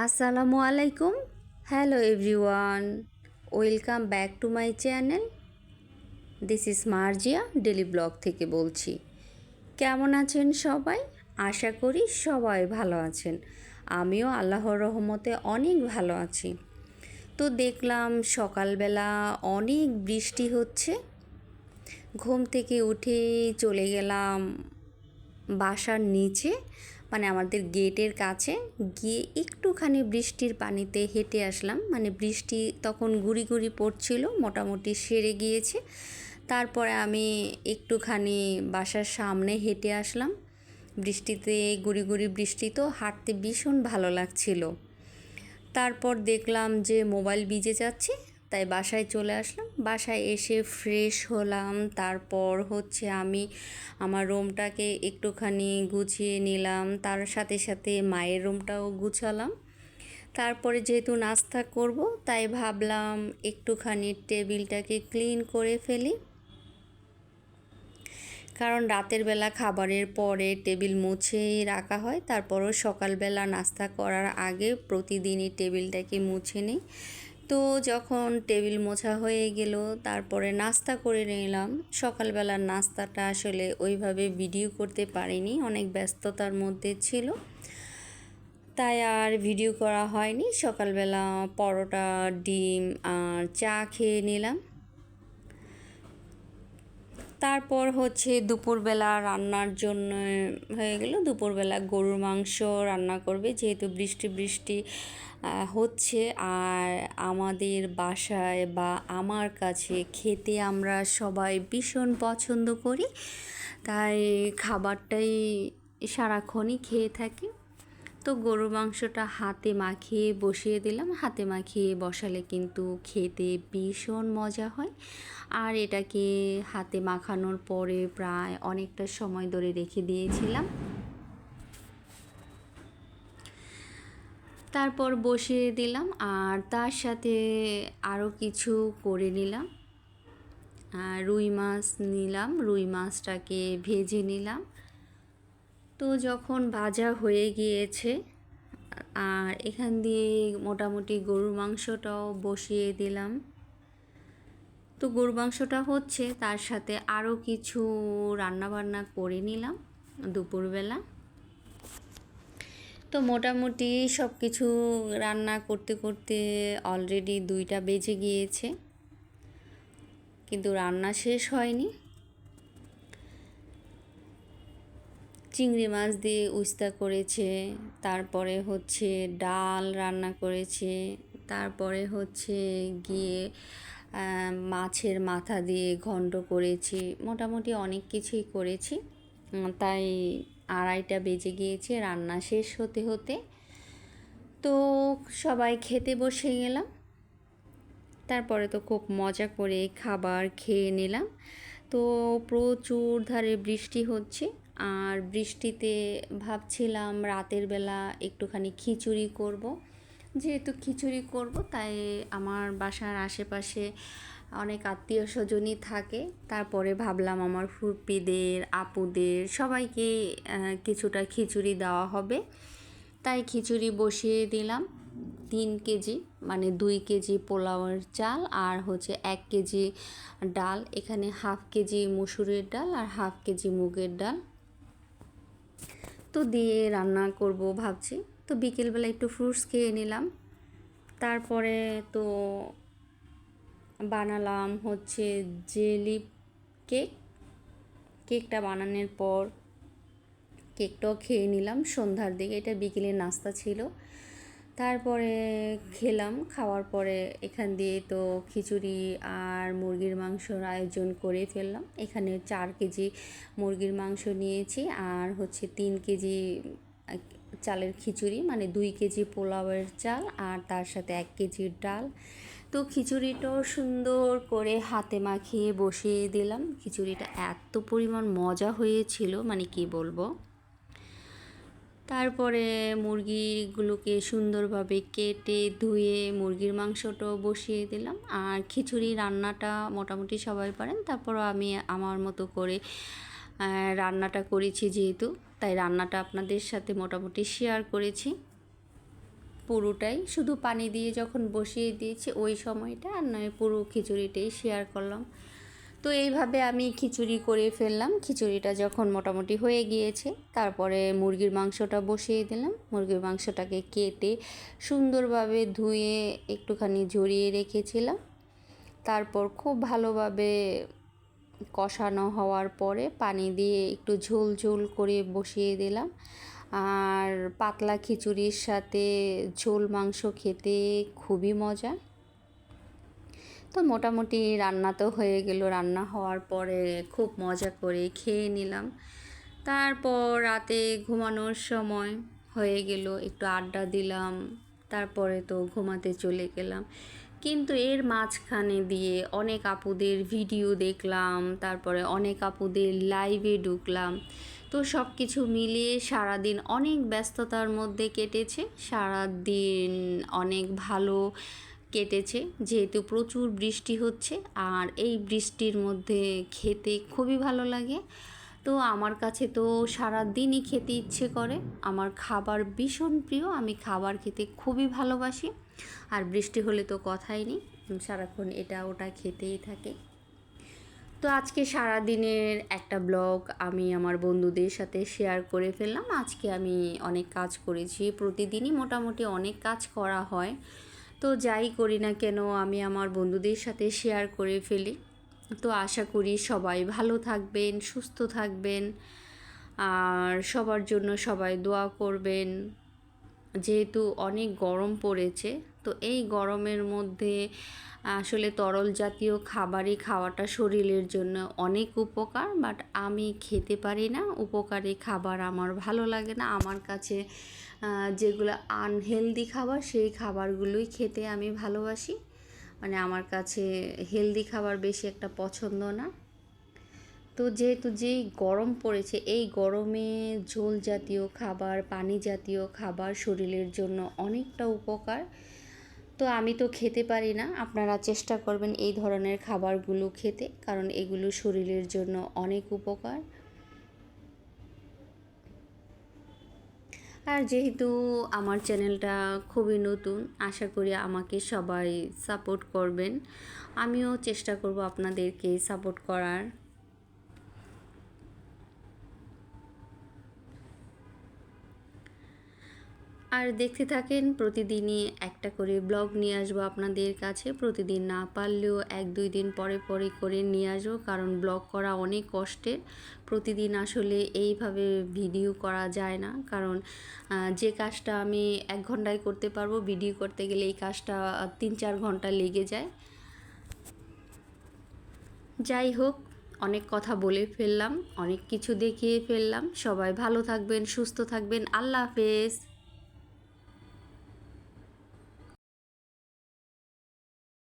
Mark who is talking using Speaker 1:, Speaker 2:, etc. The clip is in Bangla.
Speaker 1: আসসালামু আলাইকুম। Hello everyone welcome back to my channel this is Marzia daily blog থেকে বলছি। কেমন আছেন সবাই? আশা করি সবাই ভালো আছেন। আমিও আল্লাহর রহমতে অনেক ভালো আছি। তো দেখলাম সকালবেলা অনেক বৃষ্টি হচ্ছে। ঘুম থেকে উঠে চলে গেলাম বাসার নিচে। মানে আমাদের গেটের কাছে গিয়ে একটুখানি বৃষ্টির পানিতে হেঁটে আসলাম। মানে বৃষ্টি তখন গুড়ি গুড়ি পড়ছিল, মোটামুটি সেরে গিয়েছে। তারপরে আমি একটুখানি বাসার সামনে হেঁটে আসলাম। বৃষ্টিতে, গুড়ি গুড়ি বৃষ্টি তো হাঁটতে ভীষণ ভালো লাগছিল। তারপর দেখলাম যে মোবাইল ভিজে যাচ্ছে তাই বাসায় চলে আসলাম। বাসায় এসে ফ্রেশ হলাম। তারপর হচ্ছে আমি আমার রুমটাকে একটুখানি গুছিয়ে নিলাম। তার সাথে সাথে মায়ের রুমটাও গুছালাম। তারপরে যেহেতু নাস্তা করব, তাই ভাবলাম একটুখানি টেবিলটাকে ক্লিন করে ফেলি। কারণ রাতের বেলা খাবারের পরে টেবিল মুছেই রাখা হয়। তারপরও সকালবেলা নাস্তা করার আগে প্রতিদিনই টেবিলটাকে মুছে নিই। তো যখন টেবিল মোছা হয়ে গেল, তারপরে নাস্তা করে নিলাম। সকালবেলার নাস্তাটা আসলে ওইভাবে ভিডিও করতে পারিনি, অনেক ব্যস্ততার মধ্যে ছিল। তাই আর ভিডিও করা হয়নি। সকালবেলা পরোটা, ডিম আর চা খেয়ে নিলাম। তারপর হচ্ছে দুপুরবেলা রান্নার জন্য হয়ে গেল। দুপুরবেলা গরুর মাংস রান্না করবে, যেহেতু বৃষ্টি বৃষ্টি হচ্ছে। আর আমাদের বাসায় বা আমার কাছে খেতে আমরা সবাই ভীষণ পছন্দ করি। তাই খাবারটাই সারাক্ষণই খেয়ে থাকি। তো গরুর মাংসটা হাতে মাখিয়ে বসিয়ে দিলাম। হাতে মাখিয়ে বসালে কিন্তু খেতে ভীষণ মজা হয়। আর এটাকে হাতে মাখানোর পরে প্রায় অনেকটা সময় ধরে রেখে দিয়েছিলাম। তারপর বসিয়ে দিলাম আর তার সাথে আরও কিছু করে নিলাম। রুই মাছ নিলাম। রুই মাছটাকে ভেজে নিলাম। তো যখন ভাজা হয়ে গিয়েছে, আর এখান দিয়ে মোটামুটি গরুর মাংসটাও বসিয়ে দিলাম। তো গরুর মাংসটা হচ্ছে, তার সাথে আরও কিছু রান্নাবান্না করে নিলাম দুপুরবেলা। তো মোটামুটি সব কিছু রান্না করতে করতে অলরেডি দুইটা বেজে গিয়েছে। কিন্তু রান্না শেষ হয়নি। চিংড়ি মাছ দিয়ে উস্তা করেছে, তারপরে হচ্ছে ডাল রান্না করেছে, তারপরে হচ্ছে গিয়ে মাছের মাথা দিয়ে ঘন্ট করেছি, মোটামুটি অনেক কিছুই করেছি। তাই আড়াইটা বেজে গিয়েছে, রান্না শেষ হতে হতে। তো সবাই খেতে বসে গেলাম। তারপরে তো খুব মজা করে খাবার খেয়ে নিলাম। তো প্রচুর ধারে বৃষ্টি হচ্ছে। আর বৃষ্টিতে ভাবছিলাম রাতের বেলা একটুখানি খিচুড়ি করব। যেহেতু খিচুড়ি করব, তাই আমার বাসার আশেপাশে অনেক আত্মীয় স্বজনই থাকে। তারপরে ভাবলাম আমার ফুপিদের আপুদের সবাইকে কিছুটা খিচুড়ি দেওয়া হবে। তাই খিচুড়ি বসিয়ে দিলাম। তিন কেজি মানে দুই কেজি পোলাওয়ের চাল আর হচ্ছে এক কেজি ডাল। এখানে হাফ কেজি মুসুরের ডাল আর হাফ কেজি মুগের ডাল। তো দিয়ে রান্না করব ভাবছি। তো বিকেলবেলা একটু ফ্রুটস খেয়ে নিলাম। তারপরে তো বানালাম হচ্ছে জেলি কেক কেকটা বানানোর পর কেকটাও খেয়ে নিলাম। সন্ধ্যার দিকে এটা বিকেলের নাস্তা ছিল। তারপরে খেলাম, খাওয়ার পরে এখান দিয়ে তো খিচুড়ি আর মুরগির মাংসর আয়োজন করে ফেললাম। এখানে চার কেজি মুরগির মাংস নিয়েছি আর হচ্ছে তিন কেজি চালের খিচুড়ি মানে দুই কেজি পোলাওয়ের চাল আর তার সাথে এক কেজির ডাল। তো খিচুড়িটাও সুন্দর করে হাতে মাখিয়ে বসিয়ে দিলাম। খিচুড়িটা এত পরিমাণ মজা হয়েছিল মানে কি বলব? তারপরে মুরগিগুলোকে সুন্দরভাবে কেটে ধুয়ে মুরগির মাংসটাও বসিয়ে দিলাম। আর খিচুড়ি রান্নাটা মোটামুটি সবাই পারেন। তারপরও আমি আমার মতো করে রান্নাটা করেছি যেহেতু, তাই রান্নাটা আপনাদের সাথে মোটামুটি শেয়ার করেছি। পুরোটাই শুধু পানি দিয়ে যখন বসিয়ে দিয়েছি ওই সময়টা, আর নয় পুরো খিচুড়িটাই শেয়ার করলাম। তো এইভাবে আমি খিচুড়ি করে ফেললাম। খিচুড়িটা যখন মোটামুটি হয়ে গিয়েছে, তারপরে মুরগির মাংসটা বসিয়ে দিলাম। মুরগির মাংসটাকে কেটে সুন্দরভাবে ধুয়ে একটুখানি ঝরিয়ে রেখেছিলাম। তারপর খুব ভালোভাবে কষানো হওয়ার পরে পানি দিয়ে একটু ঝোল ঝোল করে বসিয়ে দিলাম। আর পাতলা খিচুড়ির সাথে ঝোল মাংস খেতে খুবই মজা তো মোটামুটি রান্না তো হয়ে গেল। রান্না হওয়ার পরে খুব মজা করে খেয়ে নিলাম। তারপর রাতে ঘুমানোর সময় হয়ে গেল, একটু আড্ডা দিলাম, তারপরে তো ঘুমাতে চলে গেলাম। কিন্তু এর মাঝখানে দিয়ে অনেক আপুদের ভিডিও দেখলাম, তারপরে অনেক আপুদের লাইভে ঢুকলাম। তো সব কিছু মিলিয়ে সারাদিন অনেক ব্যস্ততার মধ্যে কেটেছে। সারাদিন অনেক ভালো কেটেছে, যেহেতু প্রচুর বৃষ্টি হচ্ছে আর এই বৃষ্টির মধ্যে খেতে খুবই ভালো লাগে। তো আমার কাছে তো সারা দিনই খেতে ইচ্ছে করে। আমার খাবার ভীষণ প্রিয়, আমি খাবার খেতে খুবই ভালোবাসি। আর বৃষ্টি হলে তো কথাই নেই, সারাক্ষণ এটা ওটা খেতেই থাকে। তো আজকে সারা দিনের একটা ব্লগ আমি আমার বন্ধুদের সাথে শেয়ার করে ফেললাম। আজকে আমি অনেক কাজ করেছি, প্রতিদিনই মোটামুটি অনেক কাজ করা হয়। তো যাই করি না কেন, আমি আমার বন্ধুদের সাথে শেয়ার করে ফেলি। তো আশা করি সবাই ভালো থাকবেন, সুস্থ থাকবেন। আর সবার জন্য সবাই দোয়া করবেন। যেহেতু অনেক গরম পড়েছে, তো এই গরমের মধ্যে আসলে তরল জাতীয় খাবারই খাওয়াটা শরীরের জন্য অনেক উপকার বাট আমি খেতে পারি না। উপকারী খাবার আমার ভালো লাগে না, আমার কাছে যেগুলো আনহেলদি খাবার, সেই খাবারগুলোই খেতে আমি ভালোবাসি। মানে আমার কাছে হেলদি খাবার বেশি একটা পছন্দ না। তো যেহেতু যেই গরম পড়েছে, এই গরমে ঝোল জাতীয় খাবার, পানি জাতীয় খাবার শরীরের জন্য অনেকটা উপকার। তো আমি তো খেতে পারি না, আপনারা চেষ্টা করবেন এই ধরনের খাবারগুলো খেতে, কারণ এগুলো শরীরের জন্য অনেক উপকার। আর যেহেতু আমার চ্যানেলটা খুবই নতুন, আশা করি আমাকে সবাই সাপোর্ট করবেন। আমিও চেষ্টা করব আপনাদেরকে সাপোর্ট করার। আর দেখতে থাকেন প্রতিদিনই একটা করে ব্লগ নিয়ে আসব আপনাদের কাছে। প্রতিদিন না পারলেও এক দুই দিন পরে পরে করে নিয়ে আসব, কারণ ব্লগ করা অনেক কষ্টের। প্রতিদিন আসলে এইভাবে ভিডিও করা যায় না, কারণ যে কাজটা আমি এক ঘন্টায় করতে পারব, ভিডিও করতে গেলে এই কাজটা তিন চার ঘণ্টা লেগে যায়। যাই হোক, অনেক কথা বলে ফেললাম, অনেক কিছু দেখিয়ে ফেললাম। সবাই ভালো থাকবেন, সুস্থ থাকবেন। আল্লাহ হাফেজ।